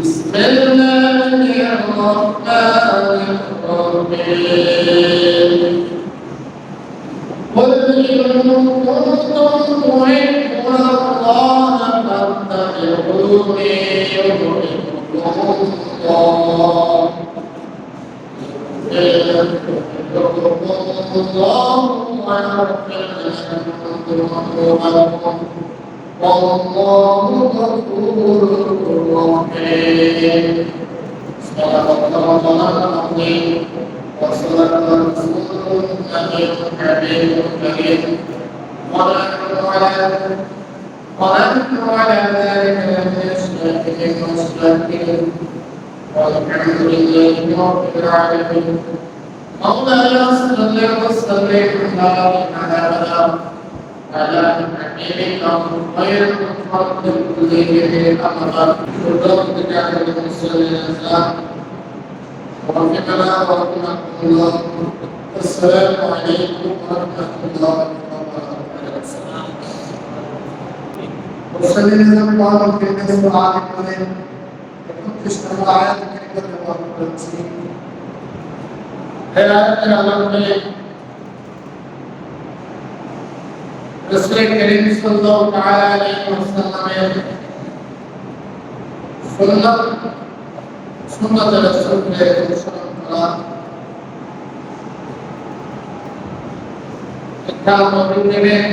بسم الله الرحمن الرحيم قل إن كنتم تحبون الله فاتبعوني يحببكم الله الله ويغفر لكم والله غفور رحيم صدق الله العظيم وصدق رسوله النبي الحبيب الكريم ونحن على ونحن على ذلك من الشاهدين والشاكرين والحمد لله رب العالمين. مولاي صل وسلم وبارك على على حبيبك خير الخلق كلهم امرا وبركك على المرسلين وفقنا ورحمه الله السلام عليكم ورحمة الله وبركاته. وصلى الله على سيدنا محمد 31 নম্বর আয়াত থেকে ব্যবহার করেছি এই আয়াতের আলোকে রাসূল করিম সাল্লাল্লাহু তাআলা আলাইহি ওয়াসাল্লামের সুন্নাত সুন্নাত রাসূলকে অনুসরণ করা একটা মুমিনের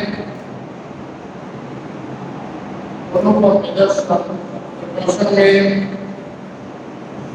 অনুপম নিদর্শন প্রসঙ্গে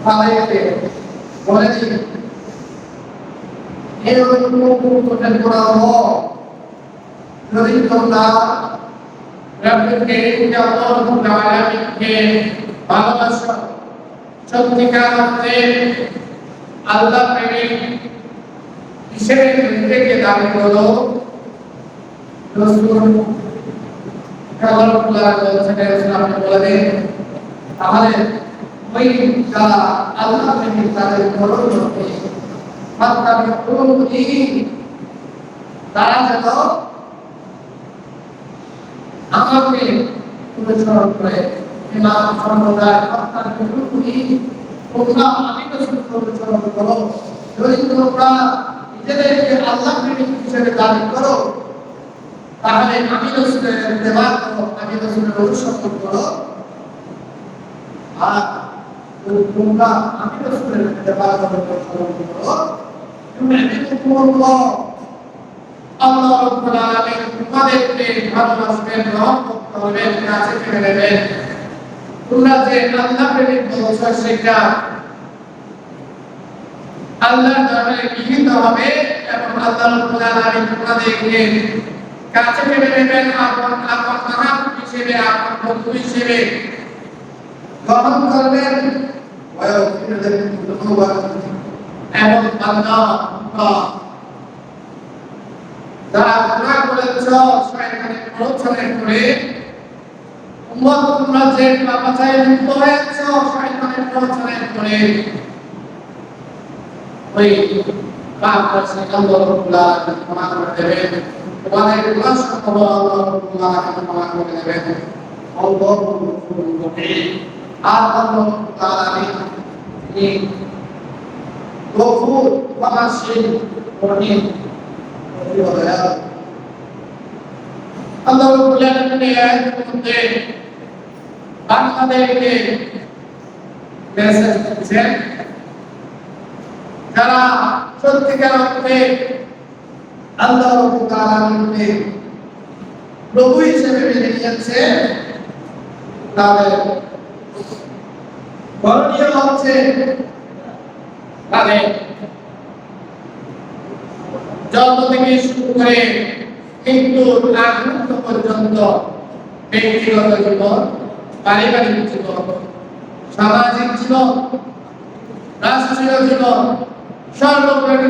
দিন তাদেরকে বলে দিন এরকম কোটেন করা হো যদি তোমরা আলামিনকে ভালোবাসো সত্যিকার অর্থে আল্লাহ প্রেমিক হিসেবে নিজেকে দাবি করো তাহলে ওই যারা আল্লাহ প্রেমিক তাদের মরণ করতে তারা যেন আমাকে অনুসরণ করে ইমাম অনুসরণ করো যদি তোমরা নিজেদেরকে আল্লাহ হিসেবে দাবি করো তাহলে আমি রসুলের ইত্তেবা করো আমি রসুলের অনুসরণ করো আর তোমরা আমি রসুলের ইত্তেবা করো অনুসরণ করো। তুমি আল্লাহ আল্লাহ রাব্বুল আলামিন তোমাদেরকে ভালোবাসবেন, রহমত করবেন, কাছে টেনে নেবেন তোমরা যে আল্লাহ প্রেমিক বলছো, সেটা আল্লাহর নামে গৃহীত হবে এবং আল্লাহ রাব্বুল আলামিন তোমাদেরকে কাছে টেনে নেবেন আপন আপন মাহাবুব হিসেবে, আপন বন্ধু হিসেবে। গ্রহণ করবেন এবং আল্লাহ যারা গুনাহ করেছ শয়তানের প্ররোচনে করে উম্মত তোমরা যে পাপাচায় লিপ্ত হয়েছ শয়তানের প্ররোচনে করে ওই পাপ করছে আল্লাহ রাব্বুল আলামিন ক্ষমা করে দেবেন তোমাদের গুনাহ সব আল্লাহ রাব্বুল আলামিন ক্ষমা করে দেবেন আল্লাহু গফুরুর রহিম আর আল্লাহ আলামিন তিনি গফুর ক্ষমাশীল রহিম আল্লাহ রাব্বুল আলামিন এই আয়াতের মধ্যে তাদের করণীয় হচ্ছে তাদের জন্ম থেকে শুরু করে মৃত্যুর আগ পর্যন্ত ব্যক্তিগত জীবন, পারিবারিক জীবন, সামাজিক জীবন, রাষ্ট্রীয় জীবন সর্বোপরি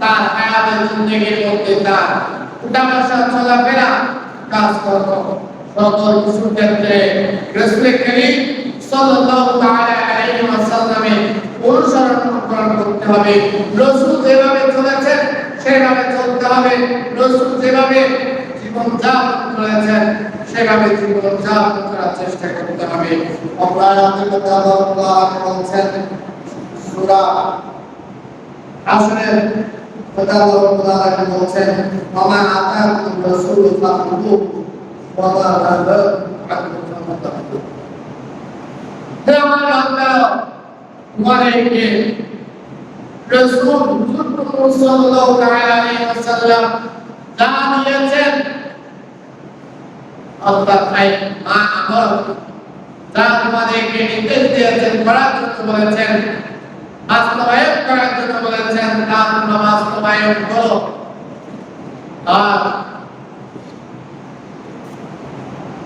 তার হায়াতের জিন্দগির মধ্যে তার বসা চলাফেরা, কাজকর্ম। সকল কিছু ক্ষেত্রে সাল্লাল্লাহু তাআলা আলাইহি ওয়াসাল্লামের অনুসরণ করতে হবে। রসুল যেভাবে চলেছেন, সেভাবে চলতে হবে। রসুল যেভাবে জীবন যাপন করেছেন, সেভাবে জীবন যাপন করার চেষ্টা করতে হবে। অপরাধের কথা আল্লাহ বলছেন সূরা আসরের কথা আল্লাহ বলছেন মামা আতাকুম রাসূল ফাকুহু ওয়া মা নাহাকুম আনহু ফান্তাহু হে আমার বান্দা তোমাদেরকে রাসূল সাল্লাল্লাহু আলাইহি ওয়াসাল্লাম যা দিয়েছেন আল্লাহ তাই মা আমর যা তোমাদেরকে নির্দেশ দিয়েছেন করার জন্য বলেছেন বাস্তবায়ন করার জন্য বলেছেন তা বাস্তবায়ন করো আর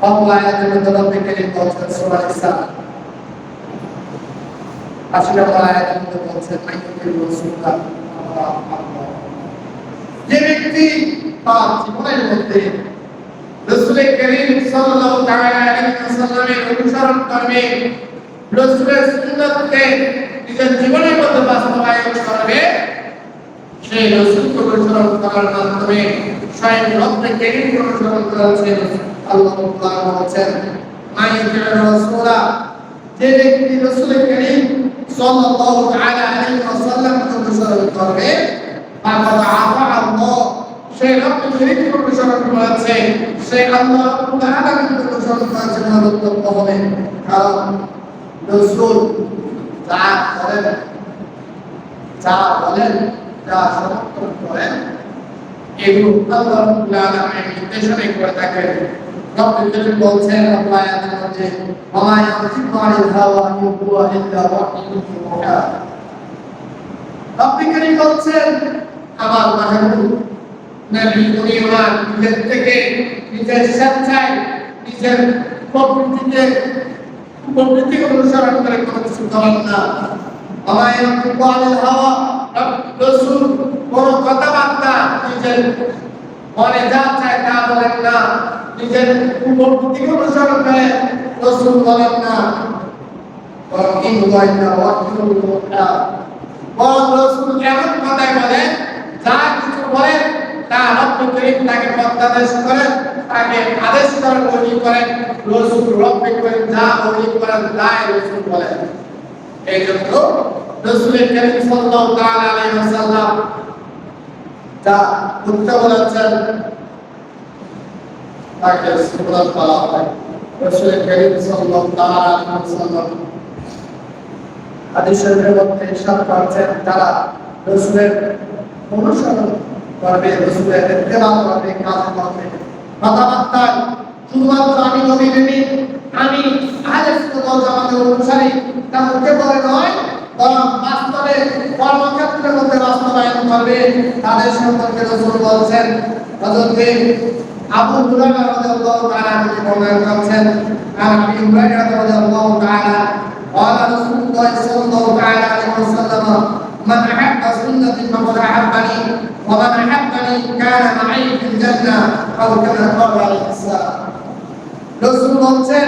অল্লাহ আয়াতের মধ্যে রব্বে কারীম বলছেন সূরা ইসা আসলে আল্লাহ আয়াতের মধ্যে বলছেন আইয়ুল রাসূলুল্লাহ যে রসুল অনুসরণ করবে নিজের জীবনের মধ্যে বাস্তবায়ন করবে, সেই রসুলকে অনুসরণ করার মাধ্যমে স্বয়ং রব্বে করিম অনুসরণ করেছেন আল্লাহ তাআলা বলছেন মাইয়াতির রাসূলা যে ব্যক্তি রসুল করিম সাল্লাল্লাহু তাআলা আলাইহি ওয়াসাল্লামকে অনুসরণ করবে, ফাকাদ আফা আল্লাহ সেই রব্বে করিম অনুসরণ বলেন করে থাকেন। রব্বুল করিম বলছেন আল্লাহ আয়াতের মধ্যে ওয়া ইয়ানতিকু আনিল হাওয়া ইন হুয়া ইল্লা ওয়াহয়ুন ইউহা রব্বুল করিম বলছেন, আমার মাহবুব নবী উনি নিজের থেকে নিজের স্বেচ্ছায় নিজের প্রকৃতিকে প্রকৃতি অনুসরণ করে কোনো কিছু করেন না। আমার এরকম হাওয়া রসুল কোনো কথাবার্তা নিজের মনে যা চায় তা বলেন না। নিজের প্রকৃতি অনুসরণ করে রসুল বলেন না। এমন কথাই বলেন যা কিছু বলেন তা রব্বুল করিম তাকে পদ্মাদেশ করেন, তাকে আদেশ করেন ওহি করেন। রসুল রব্বুল করিম যা ওহি করেন, তাই রসুল বলেন। এই জন্য রসুল করিম সাল্লাল্লাহু তাআলা আলাইহি ওয়াসাল্লাম যা করতে বলেছেন, তাকে সুন্নাত বলা হয়। রসুল করিম সাল্লাল্লাহু আলাইহি ওয়াসাল্লাম হাদিস মধ্যে ইরশাদ করেছেন, যারা রসুলের অনুসরণ করবে, রসুলের ইত্তেবা করবে, কাজ করবে। কথাবার্তায় শুধুমাত্র আমি নবী আমি আহলে সুন্নাত জামাতের অনুসারী, তা মুখে বলে নয় বরং বাস্তবে কর্মক্ষেত্রের মধ্যে বাস্তবায়ন করবে তাদের সম্পর্কে রসুল বলছেন হযরত আবু হুরায়রা রাদিয়াল্লাহু তাআলা থেকে বর্ণনা করেছেন আর আবি হুরায়রা রাদিয়াল্লাহু তাআলা قال رسول الله صلى الله تعالى عليه وسلم من أحب سنتي فقد أحبني ومن أحبني كان معي في الجنة أو كما قال عليه السلام রসুল বলছেন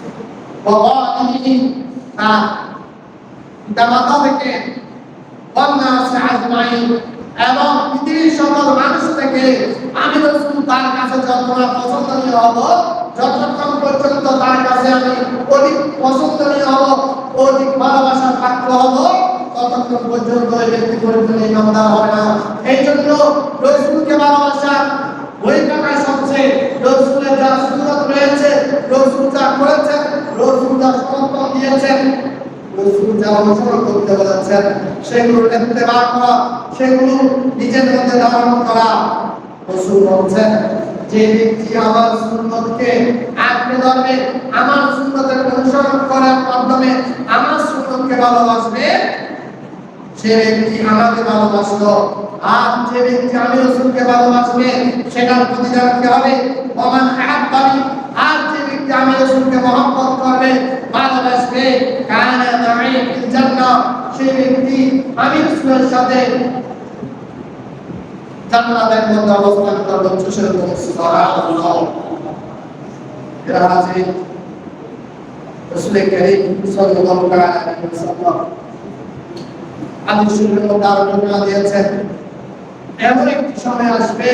ওয়ালিদিহি তার পিতামাতা থেকে ওয়ান্নাস আজমাইন এবং পৃথিবীর সকল মানুষ থেকে আমি রসুল তার কাছে যত না পছন্দনীয় হব। যতক্ষণ পর্যন্ত তার কাছে আমি অধিক পছন্দনীয় হব, অধিক ভালোবাসার পাত্র হব, ততক্ষণ পর্যন্ত হবে না। এই জন্য রসুলকে ভালোবাসা ওই টাকায় সবচেয়ে যা সুন্দর রয়েছে, রসুল যা করেছেন রসুল যা সমর্থন দিয়েছেন রসুল যা অনুসরণ করতে বলেছেন, সেগুলো নিজের মধ্যে ধারণ করা। রসুল বলছেন, যে ব্যক্তি আমার সুন্নতকে আঁকড়ে ধরবে, আমার সুন্নতের অনুসরণ করার মাধ্যমে আমার সুন্নতকে ভালোবাসবে সে ব্যক্তি আমাকে ভালোবাসলো আর যে ব্যক্তি আমি রসুলকে ভালোবাসবে সেটার প্রতিদান কি হবে? ওমান আহাব্বানি আর যে ব্যক্তি আমি রসুলকে মহব্বত করবে, ভালোবাসবে মাই ফিল সেই ব্যক্তি আমি রসুলের সাথে জান্নাতের মধ্যে অবস্থান করবে সুবহানাল্লাহ। এরা আছে রসুল করিম সাল্লাল্লাহু আলাইহি শরীরের মধ্যে আলোচনা দিয়েছেন। এমন একটি সময় আসবে,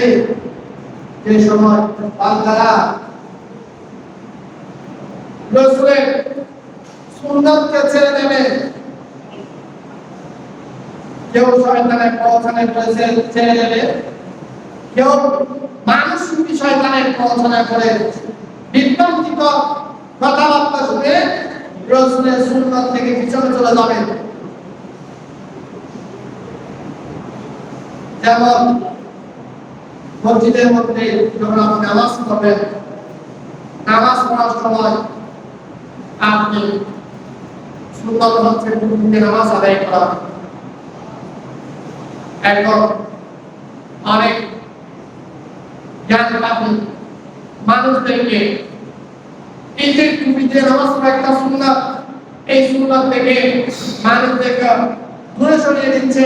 যে সময় বান্দারা রসুলের ছেড়ে দেবে। কেউ শয়তানের প্রবচনে করেছে, ছেড়ে দেবে। কেউ মানুষ শয়তানের করে বিভ্রান্তিকর কথাবার্তা শুনে রসুলের সুন্নত থেকে পিছনে চলে যাবে। যেমন মসজিদের মধ্যে যখন আপনি নামাজ পড়বেন, নামাজ পড়ার সময় আপনি সুন্দর হচ্ছে নামাজ আদায় করা। এখন অনেক জ্ঞানবাদী মানুষদেরকে এই নামাজ পড়া একটা সুন্নাত, এই সুন্নাত থেকে মানুষদেরকে দূরে সরিয়ে দিচ্ছে।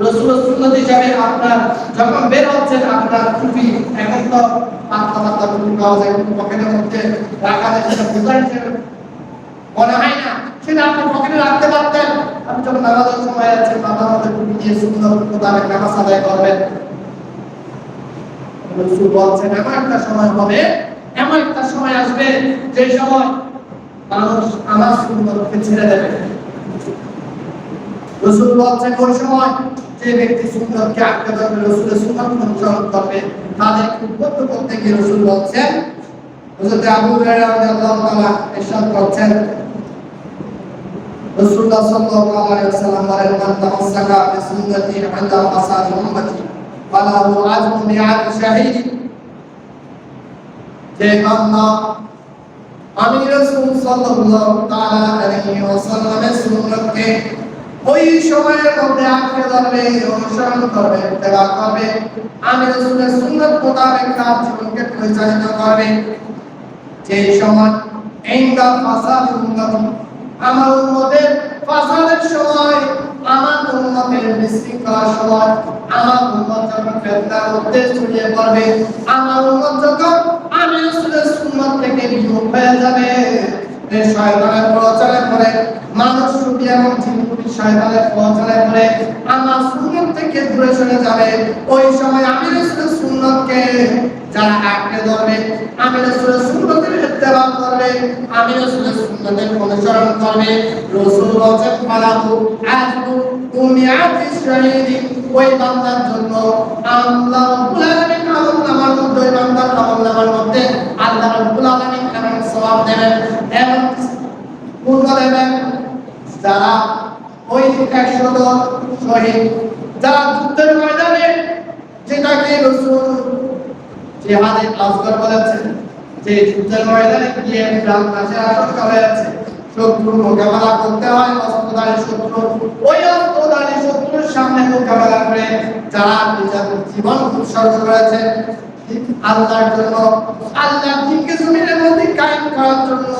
রসুল সুন্নত হিসাবে আপনার যখন রাখা যায় আপনি যখন নামাজের সময় আছেন মাথার মধ্যে টুপি দিয়ে সুন্দর মোতাবেক নামাজ আদায় করবেন। রসুল বলছেন, এমন একটা সময় হবে, এমন একটা সময় আসবে, যে সময় মানুষ আমার সুন্দরকে ছেড়ে দেবে। রসুল বলছেন ওই সময় যে ব্যক্তি সুন্দরকে আঁকড়ে ধরবে, রসুলের সুন্দর অনুসরণ করবে, তাদের উদ্বুদ্ধ করতে গিয়ে রসুল বলছেন হযরত আবু হুরায়রা রাদিয়াল্লাহু ইরশাদ করছেন। রাসূলুল্লাহ সাল্লাল্লাহু আলাইহি ওয়াসাল্লাম বলেন, মান তামাসসাকা বিসুন্নতি ইনদা ফাসাদ উম্মতি, ফালাহু আজরু মিআত শাহীদ। যে বান্দা আমি রাসূল সাল্লাল্লাহু তাআলা আলাইহি ওয়াসাল্লামের সুন্নতকে ওই সময়ের মধ্যে আঁকড়ে ধরবে অনুসরণ করবে ইত্তেবা করবে আমি রাসূলের সুন্নাত মোতাবেক তার জীবনকে পরিচালিত করবে। যে সময় ফাসাদ উম্মত, আমার ফাসাদের সময়, আমার বিশৃঙ্খলার সময়, আমার যখন ছড়িয়ে পড়বে, আমার যখন আমি রাসূলের থেকে বিমুখ হয়ে যাবে। এই শয়তানের প্রচারে করে মানুষ রূপী এবং জিনরূপী শয়তানের প্রচারে করে আমার সুন্নত থেকে দূরে সরে যাবে। ওই সময় আমি রাসূলের সুন্নতকে যারা আঁকড়ে ধরবে আমি রাসূলের সুন্নতের ইত্তেবা করবে আমি রাসূলের সুন্নতের অনুসরণ করবে। রাসূল বলেন ফালাহু আজরু দুনিয়াতি শাহীদি ওই বান্দার জন্য আল্লাহ রাব্বুল আলামিন নামার মধ্যে, ওই বান্দার আমল নামার মধ্যে আল্লাহ রাব্বুল আলামিন সওয়াব দেবেন এমন পূর্ণ দেবেন যারা ওই একশত শহীদ, যারা যুদ্ধের ময়দানে যেটাকে রসুল জিহাদে আসগর বলেছেন যে যুদ্ধের ময়দানে গিয়ে প্রাণ নাশে আশঙ্কা হয়ে আছে শত্রুর মোকাবেলা করতে হয়, অস্ত্রধারী শত্রু, ওই অস্ত্রধারী শত্রুর সামনে মোকাবেলা করে যারা নিজের জীবন উৎসর্গ করেছে আল্লাহর জন্য আল্লাহ দিনকে জমিনের মধ্যে কায়েম করার জন্য,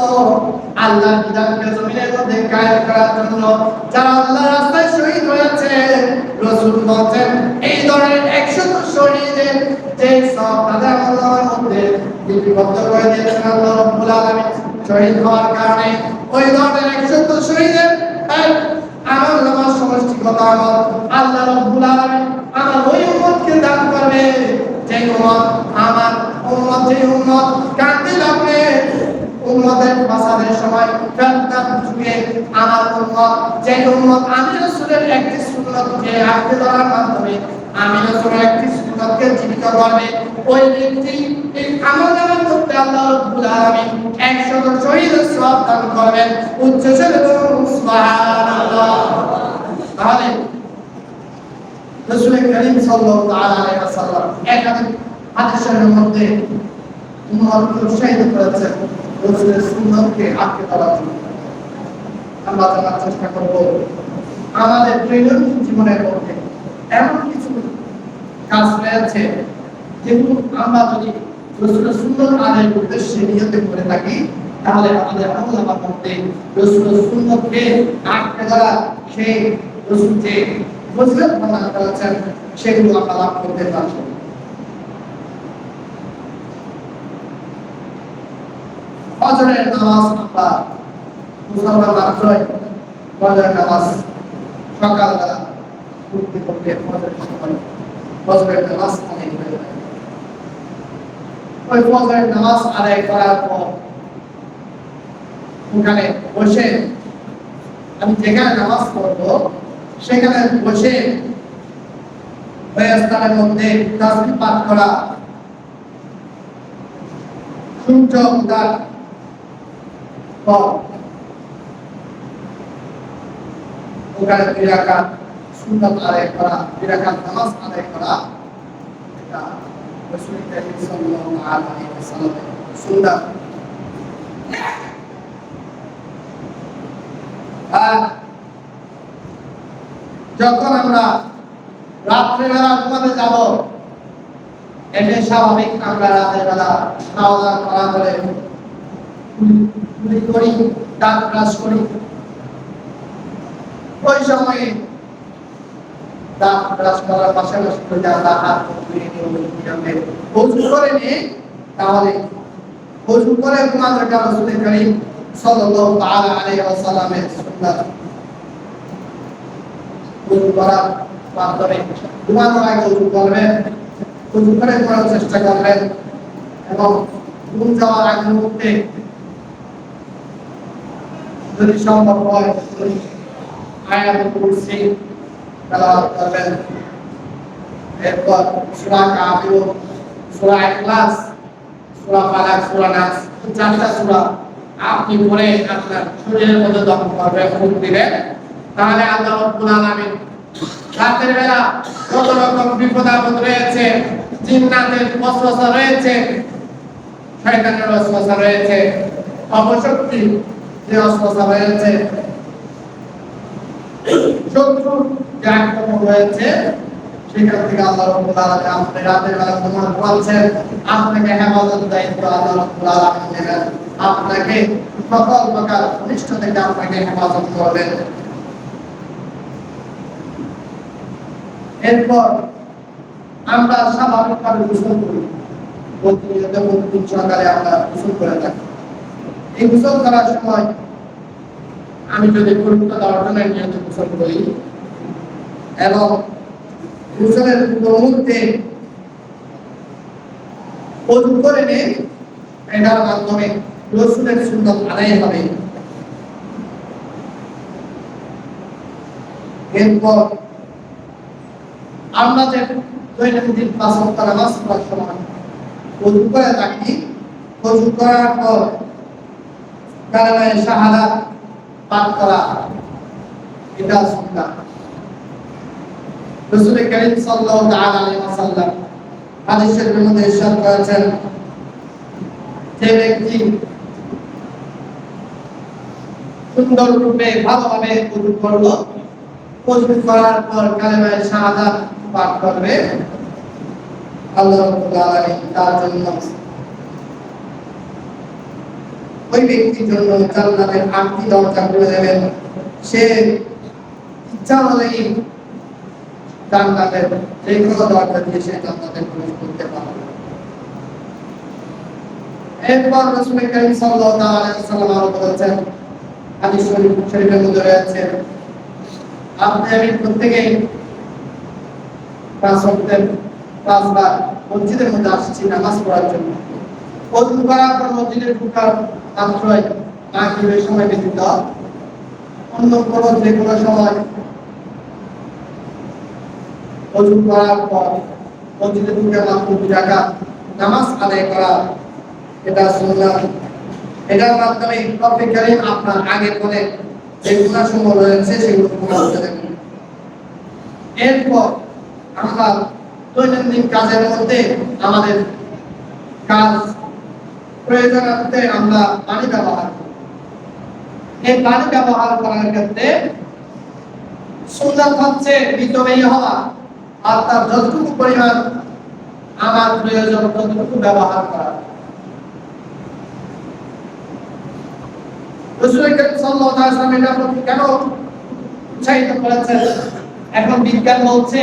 আল্লাহর বিধানকে জমিনের মধ্যে কায়েম করার জন্য, যারা আল্লাহর রাস্তায় শহীদ হয়েছে, রসুল বলছেন, এই ধরনের একশত শহীদের যে সব তাদের আল্লাহর মধ্যে লিপিবদ্ধ করে দিয়েছেন আল্লাহ রব্বুল আলামিন। শহীদ হওয়ার কারণে ওই ধরনের একশত শহীদের আমার নামাজ সমষ্টিগত আমল, আল্লাহ রব্বুল আলামিন আমার ওই উম্মতকে দান করবে। যে উম্মত, আমার উম্মত, যে উম্মত, কাঁদতে লাগবে উম্মতের ফাসাদের সময় ফেতনার যুগে আমার উম্মত, যে উম্মত, আমি রাসূলের একটি সুন্নতকে আঁকড়ে ধরার মাধ্যমে, আমি রাসূলের একটি সুন্নতকে জীবিত করবে, ওই ব্যক্তি এই আমল নামার মধ্যে আল্লাহ রাব্বুল আলামিন 100 শহীদ সওয়াব দান করবেন উচ্চ সুবহানাল্লাহ। তাহলে রসুল করিম আমরা আমাদের এমন কিছু কাজ আমরা যদি রসুলের সুন্দর আদায়ের উদ্দেশ্যে নিয়তে করে থাকি, তাহলে আমাদের আমার মধ্যে রসুলের সুন্দরকে আঁকড়ে ধরা সেই রসুল যে সেগুলো লাভ করতে ফজরের নামাজ আমরা মুসলমান মাত্রই ফজরের নামাজ সকালবেলা উঠতে করতে ফজরের সময় ফজরের নামাজ আদায় করে। ওই ফজরের নামাজ আদায় করার পর ওখানে বসে আমি যেখানে নামাজ পড়ব সেখানে বসে ওই স্থানের মধ্যে পাঠ করা। সূর্য উদার পর ওখানে দুই রাকাত আদায় করা দুই রাকাত নামাজ আদায় করা। এটা রাসূল কারীম সুন্নাত। আর যখন আমরা রাত্রেবেলা ঘুমাতে যাব এমনি স্বাভাবিক আমরা রাতের বেলা খাওয়া দাওয়া করা করে করি দাঁত ব্রাশ করি। ওই সময়ে করার পাশাপাশি আমরা নিয়ে করে নিই তাহলে করে করার করে চেষ্টা করবেন এবং ঘুম যাওয়ার মুহূর্তে যদি সম্ভব হয় করবেন। এরপর আপনি পড়ে আপনার শরীরের মধ্যে দখল করবেন ফুক দিবেন। তাহলে আল্লাহ রাব্বুল আলামিন রাতের বেলা কত রকম বিপদ আপদ রয়েছে, জিন্নাতের ওয়াসওয়াসা রয়েছে, শয়তানের ওয়াসওয়াসা রয়েছে, অপশক্তি যে ওয়াসওয়াসা রয়েছে, শত্রু যে রয়েছে, সেখান থেকে আল্লাহ রাব্বুল আলামিন আপনি রাতের বেলা বলছেন, আপনাকে হেফাজত দায়িত্ব আল্লাহ রাব্বুল আলামিন আপনাকে সকল প্রকার অনিষ্ট থেকে আপনাকে হেফাজত করবেন। এরপর আমরা স্বাভাবিকভাবে গোসল করি। প্রতিনিয়ত প্রতিদিন সকালে আমরা গোসল করে থাকি। এই গোসল করার সময় আমি যদি গোসল করি এবং গোসলের মুহূর্তে অজু করে নিয়ে এটার মাধ্যমে রসুলের সুন্দর আদায় হবে। এরপর আমরা যে দৈনন্দিন পাঁচ ওয়াক্ত নামাজ পড়ার সময় ওযু করে থাকি ওযু করার পর কালেমায়ে শাহাদাত পাঠ করা এটা সুন্নাহ। রাসূল করিম সাল্লাল্লাহু তাআলা আলাইহি ওয়াসাল্লাম মধ্যে ইরশাদ করেছেন যে ব্যক্তি সুন্দর রূপে, ভালোভাবে ওযু করল ওযু করার পর কালেমায়ে শাহাদাত পাঠ করবে। আল্লাহ তার জন্য ওই ব্যক্তির জন্য জান্নাতের দরজা দেবেন। সে ইচ্ছা জান্নাতের যে কোনো দরজা দিয়ে সে প্রবেশ করতে পারবে। এরপর আরও বলেছেন, হাদিস শরীফ শরীফের মধ্যে রয়েছে, আপনি আমি প্রত্যেকেই মসজিদের মধ্যে আসছি নামাজ পড়ার জন্য। ওযু করার পর মসজিদে ঢোকার মাগরিবের সময় ব্যতীত অন্য কোনো যে কোনো সময় ওযু করার পর মসজিদে ঢুকে মাত্র দুই রাকাত নামাজ আদায় করা, এটা সুন্নাত। এটার মাধ্যমে রব্বে আপনার আগে পরে যে রয়েছে সেগুলো এরপর আমরা দৈনন্দিন কাজের মধ্যে আমাদের কাজ প্রয়োজনার্থে আমরা পানি ব্যবহার এই পানি ব্যবহার করার ক্ষেত্রে সুন্নাত হচ্ছে হওয়া আর তার যতটুকু পরিমাণ আমার প্রয়োজন ততটুকু ব্যবহার করা। কেন উৎসাহিত করেছেন? এখন বিজ্ঞান বলছে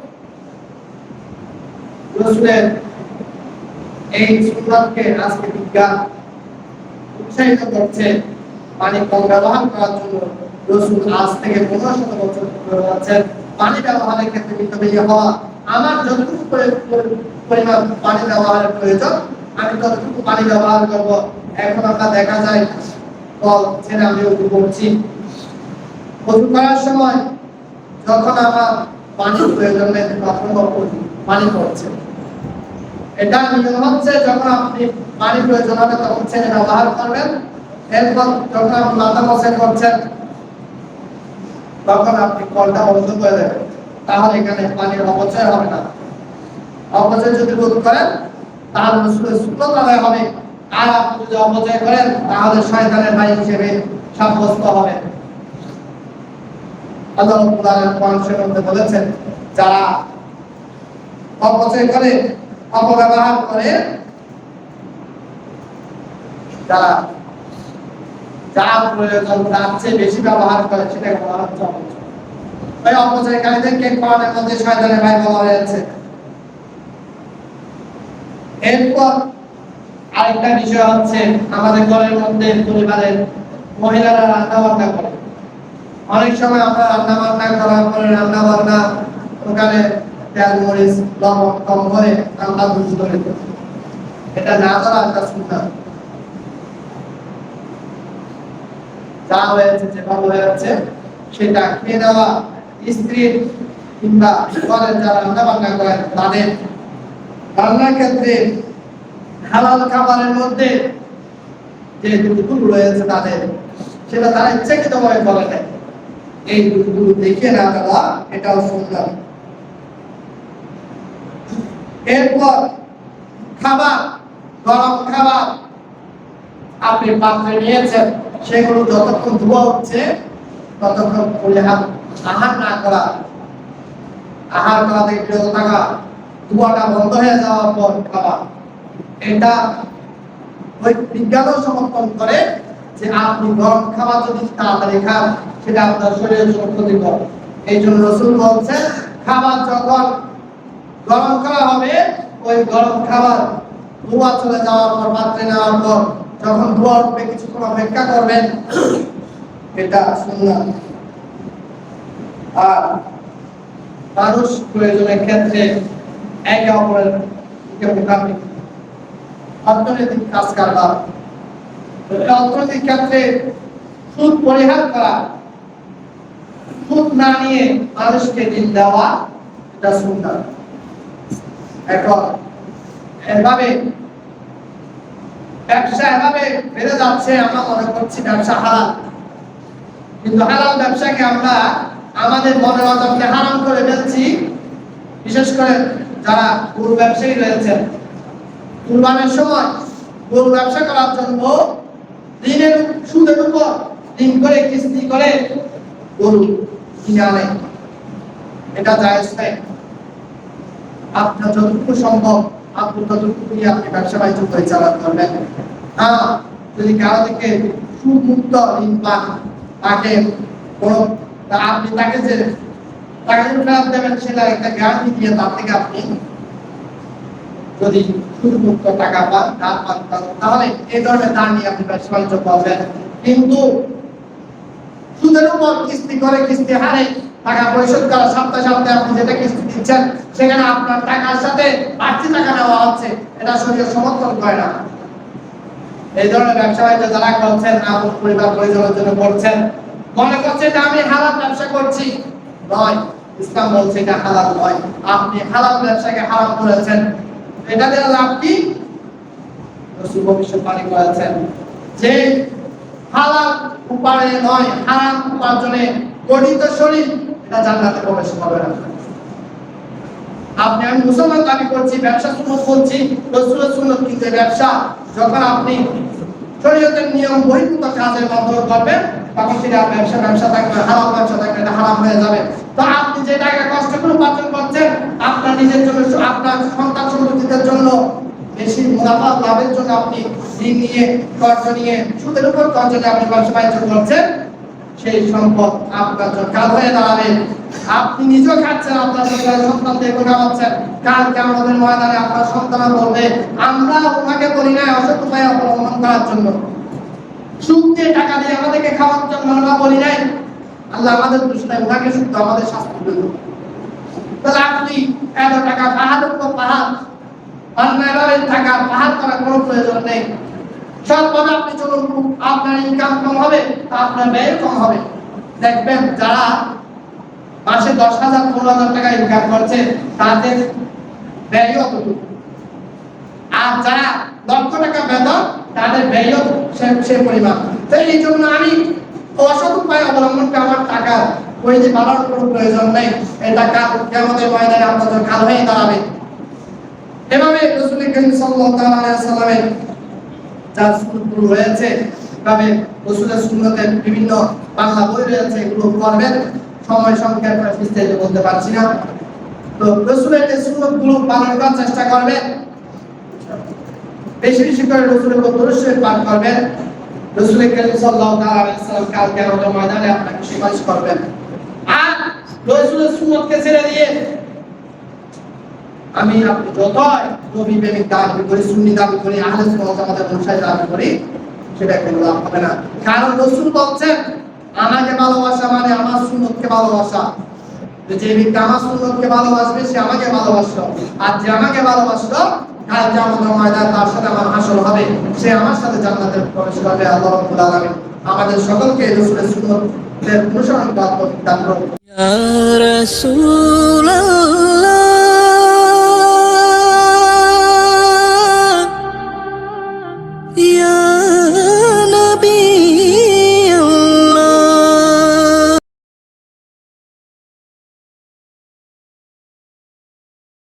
পানি ব্যবহারের আমার যতটুকু পানি ব্যবহারের প্রয়োজন, আমি ততটুকু পানি ব্যবহার করব। এখন আমরা দেখা যায় কল ছেড়ে আমি উঠে করছি করার সময় যখন আমার পানির প্রয়োজন নেই, তখন পানি পড়ছে এটা নিয়ম হচ্ছে যখন আপনি পানি প্রয়োজন হবে তখন ছেড়ে ব্যবহার করবেন। এরপর যখন আপনি মাথা মশাই করছেন, তখন আপনি কলটা বন্ধ করে দেবেন। তাহলে এখানে পানির অপচয় হবে না। অপচয় যদি রোধ করেন, তাহলে সুন্নত হবে। আর আপনি যদি অপচয় করেন, তাহলে শয়তানের ভাই হিসেবে সাব্যস্ত হবে। আল্লাহ বলেছেন, যারা অপচয় করে, অপব্যবহার করে যারা যা প্রয়োজন তার চেয়ে বেশি ব্যবহার করে সেটাকে বলা হচ্ছে অপচয়। ওই অপচয়কারীদেরকে মধ্যে ভাই বলা হয়েছে। এরপর আরেকটা বিষয় হচ্ছে আমাদের ঘরের মধ্যে পরিবারের মহিলারা রান্না বান্না করে। অনেক সময় আমরা রান্না বান্না করার পরে রান্না বান্না ওখানে তেল মরিচ লবণ কম করে আমরা এটা না করা একটা সুন্দর যা হয়েছে যেভাবে সেটা খেয়ে নেওয়া, স্ত্রী কিংবা ঘরের যারা রান্না বান্না তাদের রান্নার ক্ষেত্রে হালাল খাবারের মধ্যে যে দুধগুলো রয়েছে তাদের, সেটা তারা ইচ্ছাকৃত ভাবে করে এই দুধগুলো দেখে না দেওয়া এটাও সুন্দর এরপর খাবার, গরম খাবার আপনি পাত্রে নিয়েছেন, সেগুলো যতক্ষণ ধোয়া হচ্ছে, ততক্ষণ পরিহার আহার না করা। আহার করা থেকে বিরত থাকা, ধোয়াটা বন্ধ হয়ে যাওয়ার পর খাবার। এটা ওই বিজ্ঞানও সমর্থন করে যে আপনি গরম খাবার যদি তাড়াতাড়ি খান, সেটা আপনার শরীরের জন্য ক্ষতিকর। এই জন্য রসুল বলছেন, খাবার যখন গরম করা হবে, ওই গরম খাবার ধোয়া চলে যাওয়ার পর পাত্রে নেওয়ার পর যখন ধোয়া উঠবে, কিছুক্ষণ অপেক্ষা করবেন, এটা সুন্নাত আর মানুষ প্রয়োজনের ক্ষেত্রে একে অপরের দিকে অর্থনৈতিক কাজ কারবার অর্থনৈতিক ক্ষেত্রে সুদ পরিহার করা, সুদ না নিয়ে মানুষকে ঋণ দেওয়া, এটা সুন্দর এখন। এভাবে ব্যবসা এভাবে বেড়ে যাচ্ছে, আমরা মনে করছি ব্যবসা হারাল কিন্তু হারাল ব্যবসাকে আমরা আমাদের মনের অজান্তে হারাম করে ফেলছি। বিশেষ করে যারা গরু ব্যবসায়ী রয়েছেন। কুরবানের সময় গরু ব্যবসা করার জন্য ঋণের সুদের উপর ঋণ করে, কিস্তি করে গরু কিনে আনে। এটা জায়েজ আপনার যতটুকু সম্ভব আপনি ততটুকু দিয়ে আপনি ব্যবসা বাণিজ্য পরিচালনা করবেন। হ্যাঁ যদি কারও থেকে সুমুক্ত পান তাকে আপনি তাকে যে তাকে ফেরত দেবেন সেটা একটা গ্যারান্টি দিয়ে তার থেকে আপনি যদি সুদমুক্ত টাকা পান ধার পান, তাহলে এই ধরনের ধার নিয়ে আপনি ব্যবসা বাণিজ্য করবেন। কিন্তু সুদের উপর কিস্তি করে কিস্তি হারে টাকা পরিশোধ করা সপ্তাহে সপ্তাহে আপনি যেটা কিস্তি দিচ্ছেন, সেখানে আপনার টাকার সাথে বাড়তি টাকা নেওয়া হচ্ছে। এটা শরীর সমর্থন করে না। এই ধরনের ব্যবসা বাণিজ্য যারা করছেন আপনার পরিবার পরিজনের জন্য করছেন, মনে করছে যে আমি হালাল ব্যবসা করছি। নয়, ইসলাম বলছে এটা হালাল নয়। আপনি হালাল ব্যবসাকে হারাম করেছেন এটা দিয়ে লাভ কি? ভবিষ্যৎবাণী করেছেন যে হালাল উপায়ে নয়, হারাম উপার্জনে গঠিত শরীর এটা জান্নাতে প্রবেশ করবে না। আপনি, আমি মুসলমান দাবি করছি, ব্যবসা সুন্নত বলছি, রসুলের সুন্নত কিন্তু ব্যবসা, যখন আপনি শরীয়তের নিয়ম বহির্ভূত কাজের মাধ্যমে করবেন, তখন সেটা ব্যবসা ব্যবসা থাকবে হারাম ব্যবসা থাকবে এটা হারাম হয়ে যাবে। তো আপনি যে টাকা কষ্ট করে উপার্জন করছেন, আপনার নিজের জন্য, আপনার সন্তান সন্ততিদের জন্য বেশি মুনাফা লাভের জন্য আপনি ঋণ নিয়ে, কর্জ নিয়ে সুদের উপর কর্জ নিয়ে আপনি ব্যবসা বাণিজ্য করছেন সেই সম্পদ আপনার জন্য। কাল হয়ে দাঁড়াবে। আপনি নিজেও খাচ্ছেন, আপনার পরিবারের সন্তানদেরকে খাওয়াচ্ছেন। কালকে আমাদের ময়দানে আপনার সন্তান বলবে, আমরা ওনাকে বলি নাই অসৎ উপায় অবলম্বন করার জন্য। দিয়ে টাকা দিয়ে আমাদেরকে খাওয়ার জন্য আমরা বলি নাই। আল্লাহ আমাদের দোষ ওনাকে শুদ্ধ আমাদের শাস্তি দেবে। তাহলে আপনি এত টাকা পাহাড় পাহাড় অন্যায়ভাবে টাকা পাহাড় করার কোনো প্রয়োজন নেই। সৎভাবে আপনি চলুন আপনার ইনকাম কম হবে আপনার ব্যয় কম হবে। দেখবেন যারা মাসে দশ হাজার, পনেরো হাজার টাকা ইনকাম করছে, তাদের ব্যয় অতটুকু। আর যারা লক্ষ টাকা বেতন, তাদের ব্যয় সে পরিমাণ। তো এই জন্য আমি অসৎ উপায় অবলম্বন করে আমার টাকা ওই যে বাড়ানোর কোনো প্রয়োজন নেই। এটা কাল কেমতের ময়দানে আপনাদের কাল হয়ে দাঁড়াবে। এভাবে রসুল করিম সাল্লাল্লাহু আলাইহি সাল্লামের যা সুন্নতগুলো রয়েছে। তবে রসুলের সুন্নতের বিভিন্ন বাংলা বই রয়েছে, এগুলো পড়বেন। সময় সংখ্যার পর বিস্তারিত বলতে পারছি না। তো রসুলের যে সুন্নতগুলো পালন করার চেষ্টা করবেন, বেশি বেশি করে রসুলের দরুদ পাঠ করবেন। রসুল করিম সাল্লাল্লাহু আলাইহি সাল্লাম কাল ময়দানে আপনাকে সুপারিশ করবেন। আর রসুলের সুন্নতকে ছেড়ে দিয়ে আমি নবী প্রেমিক দাবি করি, সুন্নি দাবি করি, আহলে আমাদের দাবি করি, সেটা কোনো লাভ হবে না। কারণ রসুল বলছেন, আমাকে ভালোবাসা মানে আমার সুন্নতকে ভালোবাসা। যে ব্যক্তি আমার সুন্নতকে ভালোবাসবে, সে আমাকে ভালোবাসলো। আর যে আমাকে ভালোবাসলো, কাল ময়দান তার সাথে আমার হাসল হবে। সে আমার সাথে জান্নাতে প্রবেশ করবে, আল্লাহ রাব্বুল আলামিন আমাদের সকলকে রসুলের সুন্নতের অনুসরণ দান করুন। ইয়া রাসূলুল্লাহ